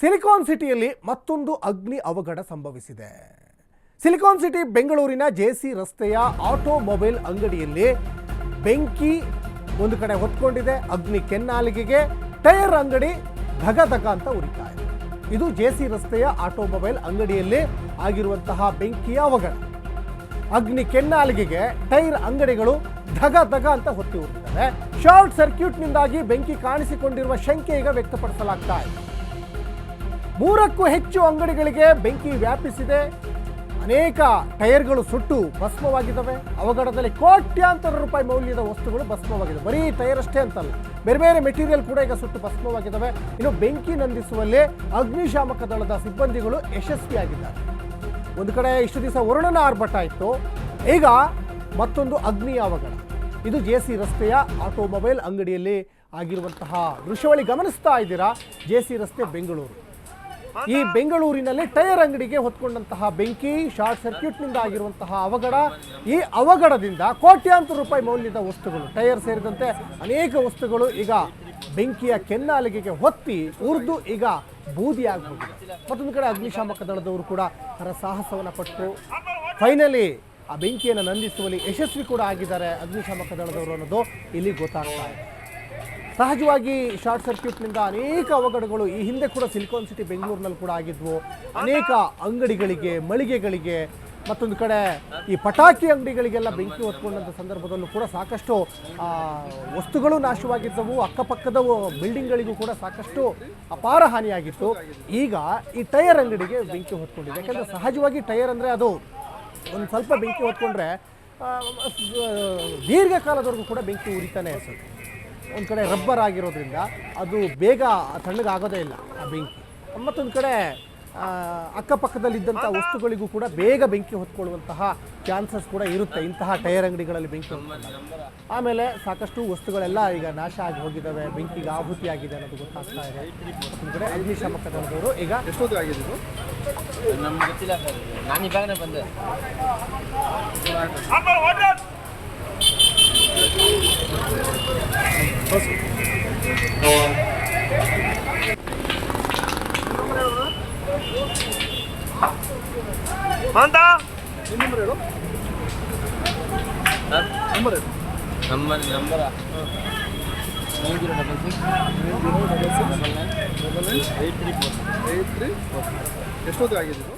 Silicon ಸಿಟಿಯಲ್ಲಿ ಮತ್ತೊಂದು ಅಗ್ನಿ ಅವಘಡ ಸಂಭವಿಸಿದೆ. ಸಿಲಿಕಾನ್ ಸಿಟಿ ಬೆಂಗಳೂರಿನ ಜೆಸಿ ರಸ್ತೆಯ ಆಟೋಮೊಬೈಲ್ ಅಂಗಡಿಯಲ್ಲಿ ಬೆಂಕಿ ಒಂದು ಕಡೆ ಹೊತ್ಕೊಂಡಿದೆ. ಅಗ್ನಿ ಕೆನ್ನಾಲಿಗೆಗೆ ಟೈರ್ ಅಂಗಡಿ ಧಗ ಧಗ ಅಂತ ಉರಿತಾ ಇದೆ. ಇದು ಜೆಸಿ ರಸ್ತೆಯ ಆಟೋಮೊಬೈಲ್ ಅಂಗಡಿಯಲ್ಲಿ ಆಗಿರುವಂತಹ ಬೆಂಕಿಯ ಅವಘಡ. ಅಗ್ನಿ ಕೆನ್ನಾಲಿಗೆಗೆ ಟೈರ್ ಅಂಗಡಿಗಳು ಧಗ ಧಗ ಅಂತ ಹೊತ್ತಿ ಉರಿತವೆ. ಶಾರ್ಟ್ ಸರ್ಕ್ಯೂಟ್ನಿಂದಾಗಿ ಬೆಂಕಿ ಕಾಣಿಸಿಕೊಂಡಿರುವ ಶಂಕೆ ಈಗ ವ್ಯಕ್ತಪಡಿಸಲಾಗ್ತಾ ಇದೆ. ಮೂರಕ್ಕೂ ಹೆಚ್ಚು ಅಂಗಡಿಗಳಿಗೆ ಬೆಂಕಿ ವ್ಯಾಪಿಸಿದೆ. ಅನೇಕ ಟೈರ್ಗಳು ಸುಟ್ಟು ಭಸ್ಮವಾಗಿದ್ದಾವೆ. ಅವಘಡದಲ್ಲಿ ಕೋಟ್ಯಾಂತರ ರೂಪಾಯಿ ಮೌಲ್ಯದ ವಸ್ತುಗಳು ಭಸ್ಮವಾಗಿದೆ ಬರೀ ಟೈರ್ ಅಷ್ಟೇ ಅಂತಲ್ಲ, ಬೇರೆ ಬೇರೆ ಮೆಟೀರಿಯಲ್ ಕೂಡ ಈಗ ಸುಟ್ಟು ಭಸ್ಮವಾಗಿದ್ದಾವೆ. ಇನ್ನು ಬೆಂಕಿ ನಂದಿಸುವಲ್ಲಿ ಅಗ್ನಿಶಾಮಕ ದಳದ ಸಿಬ್ಬಂದಿಗಳು ಯಶಸ್ವಿಯಾಗಿದ್ದಾರೆ. ಒಂದು ಕಡೆ ಇಷ್ಟು ದಿವಸ ವರುಣನ ಆರ್ಭಟ ಇತ್ತು ಈಗ ಮತ್ತೊಂದು ಅಗ್ನಿ ಅವಘಡ. ಇದು ಜೆ ಸಿ ರಸ್ತೆಯ ಆಟೋಮೊಬೈಲ್ ಅಂಗಡಿಯಲ್ಲಿ ಆಗಿರುವಂತಹ ದೃಶ್ಯವಳಿ ಗಮನಿಸ್ತಾ ಇದ್ದೀರಾ? ಜೆ ಸಿ ರಸ್ತೆ ಬೆಂಗಳೂರು. ಈ ಬೆಂಗಳೂರಿನಲ್ಲಿ ಟೈರ್ ಅಂಗಡಿಗೆ ಹೊತ್ಕೊಂಡಂತಹ ಬೆಂಕಿ ಶಾರ್ಟ್ ಸರ್ಕ್ಯೂಟ್ನಿಂದ ಆಗಿರುವಂತಹ ಅವಘಡ ಈ ಅವಘಡದಿಂದ ಕೋಟ್ಯಾಂತರ ರೂಪಾಯಿ ಮೌಲ್ಯದ ವಸ್ತುಗಳು ಟೈರ್ ಸೇರಿದಂತೆ ಅನೇಕ ವಸ್ತುಗಳು ಈಗ ಬೆಂಕಿಯ ಕೆನ್ನಾಲಿಗೆಗೆ ಹೊತ್ತಿ ಉರಿದು ಈಗ ಬೂದಿ ಆಗಬಹುದು ಮತ್ತೊಂದು ಕಡೆ ಅಗ್ನಿಶಾಮಕ ದಳದವರು ಕೂಡ ಹರಸಾಹಸವನ್ನು ಪಟ್ಟು ಫೈನಲಿ ಆ ಬೆಂಕಿಯನ್ನು ನಂದಿಸುವಲ್ಲಿ ಯಶಸ್ವಿ ಕೂಡ ಆಗಿದ್ದಾರೆ ಅಗ್ನಿಶಾಮಕ ದಳದವರು ಅನ್ನೋದು ಇಲ್ಲಿ ಗೊತ್ತಾಗ್ತಾ ಇದೆ. ಸಹಜವಾಗಿ ಶಾರ್ಟ್ ಸರ್ಕ್ಯೂಟ್ನಿಂದ ಅನೇಕ ಅವಘಡಗಳು ಈ ಹಿಂದೆ ಕೂಡ ಸಿಲಿಕಾನ್ ಸಿಟಿ ಬೆಂಗಳೂರಿನಲ್ಲಿ ಕೂಡ ಆಗಿದ್ವು. ಅನೇಕ ಅಂಗಡಿಗಳಿಗೆ, ಮಳಿಗೆಗಳಿಗೆ, ಮತ್ತೊಂದು ಕಡೆ ಈ ಪಟಾಕಿ ಅಂಗಡಿಗಳಿಗೆಲ್ಲ ಬೆಂಕಿ ಹೊತ್ಕೊಂಡಂಥ ಸಂದರ್ಭದಲ್ಲೂ ಕೂಡ ಸಾಕಷ್ಟು ವಸ್ತುಗಳು ನಾಶವಾಗಿದ್ದವು. ಅಕ್ಕಪಕ್ಕದ ಬಿಲ್ಡಿಂಗ್ಗಳಿಗೂ ಕೂಡ ಸಾಕಷ್ಟು ಅಪಾರ ಹಾನಿಯಾಗಿತ್ತು. ಈಗ ಈ ಟೈರ್ ಅಂಗಡಿಗೆ ಬೆಂಕಿ ಹೊತ್ಕೊಂಡಿದೆ. ಯಾಕಂದರೆ ಸಹಜವಾಗಿ ಟೈರ್ ಅಂದರೆ ಅದು ಒಂದು ಸ್ವಲ್ಪ ಬೆಂಕಿ ಹೊತ್ಕೊಂಡ್ರೆ ದೀರ್ಘಕಾಲದವರೆಗೂ ಕೂಡ ಬೆಂಕಿ ಉರಿತಾನೆ ಇರ್ತದೆ. ಒಂದು ಕಡೆ ರಬ್ಬರ್ ಆಗಿರೋದ್ರಿಂದ ಅದು ಬೇಗ ತಣ್ಣಗಾಗೋದೇ ಇಲ್ಲ ಆ ಬೆಂಕಿ. ಮತ್ತೊಂದು ಕಡೆ ಅಕ್ಕಪಕ್ಕದಲ್ಲಿದ್ದಂಥ ವಸ್ತುಗಳಿಗೂ ಕೂಡ ಬೇಗ ಬೆಂಕಿ ಹೊತ್ಕೊಳ್ಳುವಂತಹ ಚಾನ್ಸಸ್ ಕೂಡ ಇರುತ್ತೆ ಇಂತಹ ಟೈರ್ ಅಂಗಡಿಗಳಲ್ಲಿ ಬೆಂಕಿ ಆಮೇಲೆ ಸಾಕಷ್ಟು ವಸ್ತುಗಳೆಲ್ಲ ಈಗ ನಾಶ ಆಗಿ ಹೋಗಿದ್ದಾವೆ ಬೆಂಕಿಗೆ ಆಹುತಿ ಆಗಿದೆ ಅನ್ನೋದು ಗೊತ್ತಾಗ್ತಾ ಇದೆ. ಮತ್ತೊಂದು ಕಡೆ ಅಗ್ನಿಶಾಮಕ ದಳದವರು ಈಗ ಎಷ್ಟೊತ್ತಿಗೆ ಆಗಿದ್ದು ಇದು? ನಮ್ಗೆ ಗೊತ್ತಿಲ್ಲ ಸರ್ ನಾನು ಇವಾಗನೇ ಬಂದೆ. ಮಾಂತ ನಿಮ್ಮ ನಂಬರ್ ಹೇಳು ಸರ್ ನಂಬರ್ ಹೇಳು number number nine zero double six double six double nine double nine eight three four eight three ಎಷ್ಟೊತ್ತಿಗೆ ಆಗಿದೆ ಇದು